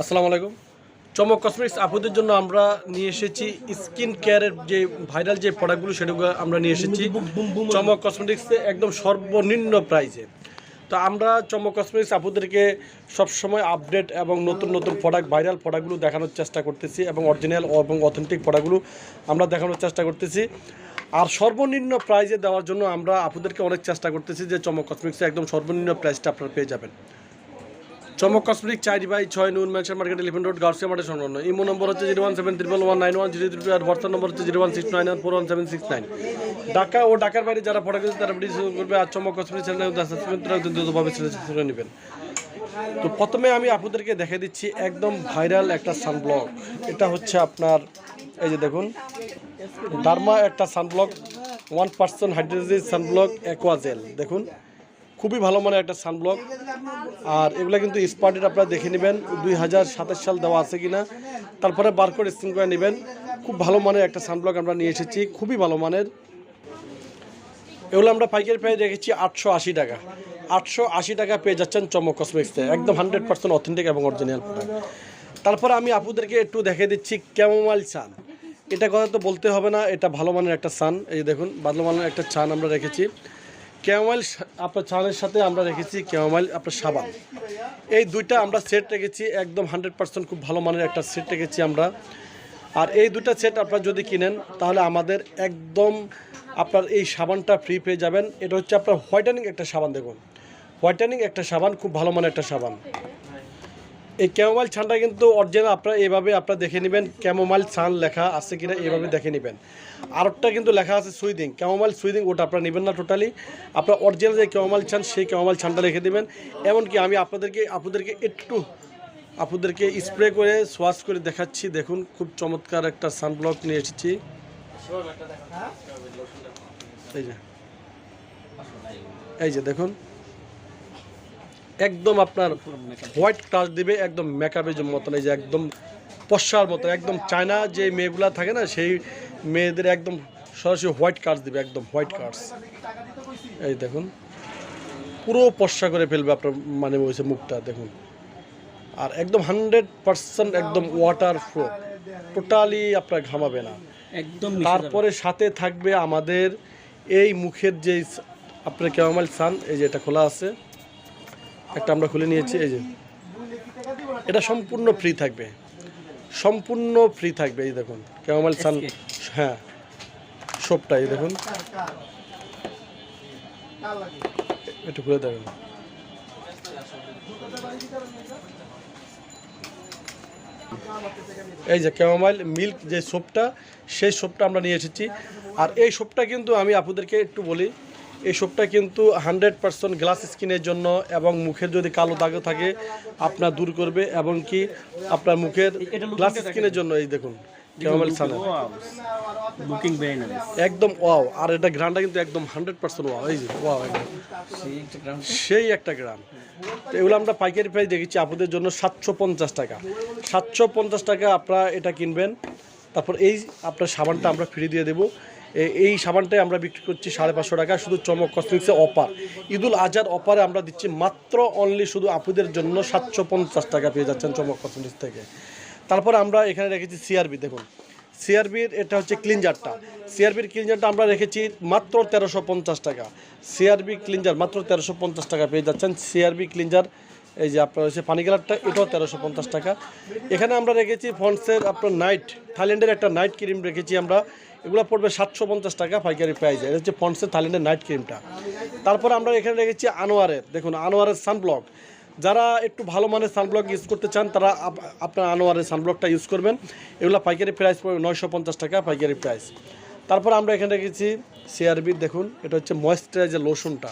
আসসালামু আলাইকুম। চমক কসমেটিক্স আপুদের জন্য আমরা নিয়ে এসেছি স্কিন কেয়ারের যে ভাইরাল যে প্রোডাক্টগুলো সেগুলো আমরা নিয়ে এসেছি। চমক কসমেটিক্সে একদম সর্বনিম্ন প্রাইসে তো আমরা চমক কসমেটিক্স আপুদেরকে সবসময় আপডেট এবং নতুন নতুন প্রোডাক্ট ভাইরাল প্রোডাক্টগুলো দেখানোর চেষ্টা করতেছি এবং অরিজিনাল এবং অথেন্টিক প্রোডাক্টগুলো আমরা দেখানোর চেষ্টা করতেছি। আর সর্বনিম্ন প্রাইজে দেওয়ার জন্য আমরা আপুদেরকে অনেক চেষ্টা করতেছি যে চমক কসমেটিক্সে একদম সর্বনিম্ন প্রাইসটা আপনারা পেয়ে যাবেন। চমক কসমেটিক চারি বাই ছয় নুন mansion market eleven road Gausia market সংলগ্ন। ইমো নম্বর হচ্ছে zero one seven triple one nine one zero three আর বর্তমান নম্বর হচ্ছে zero one six nine one four one seven six nine. Dhaka ও ঢাকার বাইরে যারা ফটো গেছে তারা ভিডিও করবে আর চমক কসমেটিক চ্যানেল দ্রুতভাবে নেবেন। তো প্রথমে আমি আপনাদেরকে দেখে দিচ্ছি একদম ভাইরাল একটা সানব্লক এটা হচ্ছে আপনার, এই যে দেখুন ডার্মা একটা sunblock one percent hydrogen sunblock aqua gel দেখুন খুবই ভালো মানের একটা সানব্লক আর এগুলো কিন্তু স্পার্টেড আপনারা দেখে নেবেন, দুই হাজার সাতাশ সাল দেওয়া আছে কিনা। তারপরে বারকোড স্ক্রিন করে নেবেন। খুব ভালো মানের একটা সানব্লক আমরা নিয়ে এসেছি, খুবই ভালো মানের। এগুলো আমরা পাইকারি প্রায় রেখেছি আটশো আশি টাকা। আটশো আশি টাকা পেয়ে যাচ্ছেন চমক কসমেটিক্সে একদম হান্ড্রেড পার্সেন্ট অথেন্টিক এবং অরিজিনাল প্রোডাক্ট তারপরে আমি আপুদেরকে একটু দেখে দিচ্ছি ক্যামোমাইল সান এটা কথা তো বলতে হবে না, এটা ভালো মানের একটা সান এই দেখুন, ভালো মানের একটা ছান আমরা রেখেছি। ক্যামোমাইল আপনার ছানের সাথে আমরা রেখেছি ক্যামোমাইল আপনার সাবান। এই দুইটা আমরা সেট রেখেছি, একদম হান্ড্রেড পার্সেন্ট খুব ভালো মানের একটা সেট রেখেছি আমরা। আর এই দুটো সেট আপনারা যদি কিনেন, তাহলে আমাদের একদম আপনার এই সাবানটা ফ্রি পেয়ে যাবেন। এটা হচ্ছে আপনার হোয়াইটেনিং একটা সাবান, দেখুন। হোয়াইটেনিং একটা সাবান, খুব ভালো মানের একটা সাবান। এই ক্যামোমাইল ছানটা কিন্তু অরিজিনাল আপনারা এইভাবে আপনারা দেখে নেবেন ক্যামোমাইল ছান লেখা আছে কিনা এইভাবে দেখে নেবেন। আরেকটা কিন্তু লেখা আছে সুইদিং। ক্যামোমাইল সুইদিং, ওটা আপনারা নেবেন না টোটালি আপনার অরিজিনাল যে ক্যামোমাইল ছান সেই ক্যামোমাইল ছানটা রেখে দেবেন। এমনকি আমি আপনাদেরকে আপনাদেরকে একটু, আপনাদেরকে স্প্রে করে সোয়াশ করে দেখাচ্ছি। দেখুন, খুব চমৎকার একটা সানব্লক নিয়ে এসেছি। এই যে। এই যে, দেখুন। একদম আপনার হোয়াইট টাচ দিবে একদম মেকআপের মতন এই যে একদম পশ্চার মতো একদম চায়না যে মেয়েগুলা থাকে না সেই মেয়েদের একদম সরাসরি হোয়াইট কার্ডস দিবে একদম হোয়াইট কার্ডস এই দেখুন পুরো পশ্চা করে ফেলবে আপনার মানে বলছে মুখটা দেখুন। আর একদম হান্ড্রেড পার্সেন্ট একদম ওয়াটার ফ্লো টোটালি আপনার ঘামাবে না। একদম তারপরে সাথে থাকবে আমাদের এই মুখের যে আপনার ক্যামামাইল সান এই যে এটা খোলা আছে একটা আমরা খুলে নিয়েছি এই যে। এটা সম্পূর্ণ ফ্রি থাকবে। সম্পূর্ণ ফ্রি থাকবে এই দেখুন। ক্যামামাইল সান হ্যাঁ। সবটা এই দেখুন। একটু খুলে দেখুন। এই যে ক্যামামাইল মিল্ক যে সোপটা সেই সোপটা আমরা নিয়ে এসেছি। আর এই সোপটা কিন্তু আমি আপনাদেরকে একটু বলি এই সোপটা কিন্তু হান্ড্রেড পার্সেন্ট গ্লাস স্কিনের জন্য এবং মুখের যদি কালো দাগ থাকে আপনার দূর করবে এবং কি আপনার মুখের গ্লাস স্কিনের জন্য এই দেখুন বুকিং একদম ওয়াও আর এটা গ্রানটা কিন্তু একদম হান্ড্রেড পার্সেন্ট ওয়াও এই যে ওয়াও একদম সেই একটা গ্রাম। তো এগুলো আমরা পাইকারি প্রাইস দেখেছি আপনাদের জন্য সাতশো পঞ্চাশ টাকা। সাতশো পঞ্চাশ টাকা আপনারা এটা কিনবেন। তারপর এই আপনার সাবানটা আমরা ফ্রি দিয়ে দেবো। এই সাবানটাই আমরা বিক্রি করছি সাড়ে পাঁচশো টাকা, শুধু চমক কসমেটিক্সে অপার। ঈদুল আজহার অপারে আমরা দিচ্ছি মাত্র অনলি শুধু আপুদের জন্য সাতশো পঞ্চাশ টাকা পেয়ে যাচ্ছেন চমক কসমেটিক্স থেকে। তারপর আমরা এখানে রেখেছি সিআরবি দেখুন। সিআরবির এটা হচ্ছে ক্লিনজারটা সিআরবির ক্লিনজারটা আমরা রেখেছি মাত্র তেরোশো পঞ্চাশ টাকা। সিআরবি ক্লিনজার মাত্র তেরোশো পঞ্চাশ টাকা পেয়ে যাচ্ছেন। সিআরবি ক্লিনজার এই যে আপনার হচ্ছে পানি কালারটা, এটাও তেরোশো পঞ্চাশ টাকা। এখানে আমরা রেখেছি ফন্সের আপনার নাইট থাইল্যান্ডের একটা নাইট ক্রিম রেখেছি আমরা। এগুলো পড়বে সাতশো পঞ্চাশ টাকা পাইকারি প্রাইসে এটা হচ্ছে ফন্সের থাইল্যান্ডের নাইট ক্রিমটা তারপর আমরা এখানে রেখেছি আনোয়ারের। দেখুন, আনোয়ারের সানব্লক যারা একটু ভালো মানের সানব্লক ইউজ করতে চান, তারা আপ- আপনার আনোয়ারের সানব্লকটা ইউজ করবেন। এগুলো পাইকারি প্রাইস পড়বে নয়শো পঞ্চাশ টাকা পাইকারি প্রাইস তারপর আমরা এখানে রেখেছি সিআরবির দেখুন, এটা হচ্ছে ময়েশ্চারাইজার লোশনটা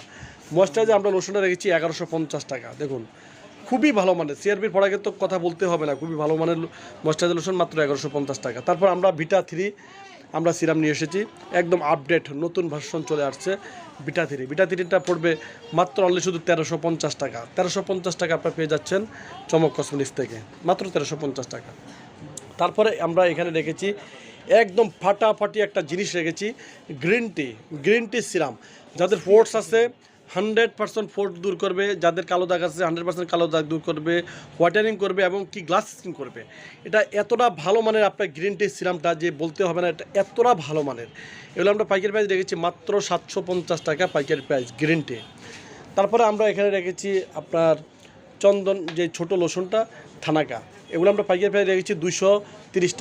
ময়েশ্চারাইজার আমরা লোশনটা রেখেছি এগারোশো পঞ্চাশ টাকা। দেখুন, খুবই ভালো মানের। সিআরবির প্রোডাক্টের তো কথা বলতে হবে না, খুবই ভালো মানের ময়েশ্চারাইজার লোশন মাত্র এগারোশো পঞ্চাশ টাকা। তারপর আমরা ভিটা থ্রি আমরা সিরাম নিয়ে এসেছি। একদম আপডেট নতুন ভার্সন চলে আসছে বিটা থ্রি বিটা থ্রিটা পড়বে মাত্র অনলি শুধু তেরোশো পঞ্চাশ টাকা। তেরোশো পঞ্চাশ টাকা আপনারা পেয়ে যাচ্ছেন চমক কসমেটিক্স থেকে। মাত্র তেরোশো পঞ্চাশ টাকা। তারপরে আমরা এখানে রেখেছি একদম ফাটাফাটি একটা জিনিস রেখেছি green tea green tea serum. যাদের ফোর্স আছে হান্ড্রেড পার্সেন্ট ফোর্ট দূর করবে, যাদের কালো দাগ আছে হান্ড্রেড পার্সেন্ট কালো দাগ দূর করবে, হোয়াইটেনিং করবে এবং কি গ্লাস স্কিন করবে। এটা এতটা ভালো মানের আপনার গ্রিন টি সিরামটা যে বলতে হবে না, এটা এতটা ভালো মানের। এগুলো আমরা পাইকারি প্রাইস রেখেছি মাত্র সাতশো পঞ্চাশ টাকা পাইকারি প্রাইস গ্রিন টি। তারপরে আমরা এখানে রেখেছি আপনার চন্দন, যে ছোট লোশনটা, থানাকা। এগুলো আমরা পাইকারি প্রাইস রেখেছি দুশো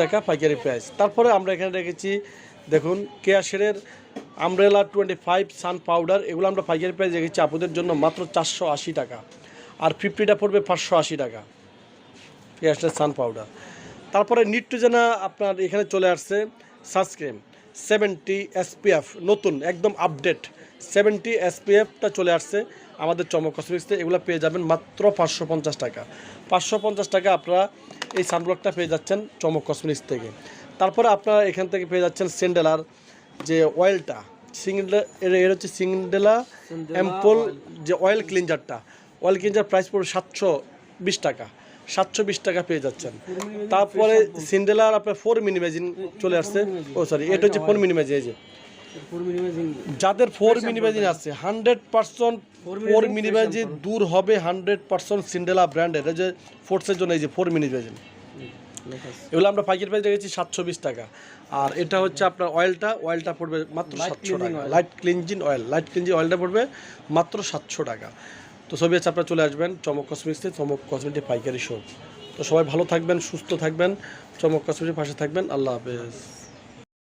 টাকা পাইকারি প্রাইস। তারপরে আমরা এখানে রেখেছি, দেখুন কেয়াশেরের umbrella twenty five sun powder, এগুলো আমরা পাইকারি প্রাইস রেখেছি আপুদের জন্য মাত্র চারশো আশি টাকা। আর ফিফটিটা পড়বে পাঁচশো আশি টাকা। কেয়াশের সান পাউডার। তারপরে নিট্রোজেনা আপনার এখানে চলে আসছে সানস্ক্রিন, সেভেন্টি এসপিএফ, নতুন, একদম আপডেট সেভেন্টি এসপিএফটা চলে আসছে আমাদের চমক কসমেটিক্সে এগুলো পেয়ে যাবেন মাত্র পাঁচশো পঞ্চাশ টাকা। পাঁচশো পঞ্চাশ টাকা আপনারা এই সানব্লকটা পেয়ে যাচ্ছেন চমক কসমেটিক্স থেকে। তারপরে আপনারা এখান থেকে পেয়ে যাচ্ছেন সেন্ডেলার যে অয়েলটা সিঙ্গেলা এর হচ্ছে সিঙ্গেলা অ্যাম্পল যে অয়েল ক্লিনজারটা অয়েল ক্লিনজার প্রাইস পড়বে সাতশো বিশ টাকা। সাতশো বিশ টাকা পেয়ে যাচ্ছেন। তারপরে সিন্ডেলার আপনার ফোর মিনিমেজিন চলে আসছে। ও সরি এটা হচ্ছে ফোর মিনিমেজিন এই যে। মিনিমাইজিং যাদের ফোর মিনিমেজিন আছে হান্ড্রেড পার্সেন্ট ফোর মিনিমেজিন দূর হবে হান্ড্রেড পার্সেন্ট সিন্ডেলা ব্র্যান্ডের এই যে ফোর্সের জন্য এই যে ফোর মিনিমেজিন এগুলো আমরা পাইকারি প্রাইস রেখেছি সাতশো বিশ টাকা। আর এটা হচ্ছে আপনার অয়েলটা অয়েলটা পড়বে মাত্র সাতশো টাকা। Light cleansing oil light cleansing অয়েলটা পড়বে মাত্র সাতশো টাকা। তো সবই আছে আপনারা চলে আসবেন চমক কসমেটিক্সে চমক কসমেটিক পাইকারি শপ তো সবাই ভালো থাকবেন সুস্থ থাকবেন চমক কসমেটিক পাশে থাকবেন। আল্লাহ হাফেজ।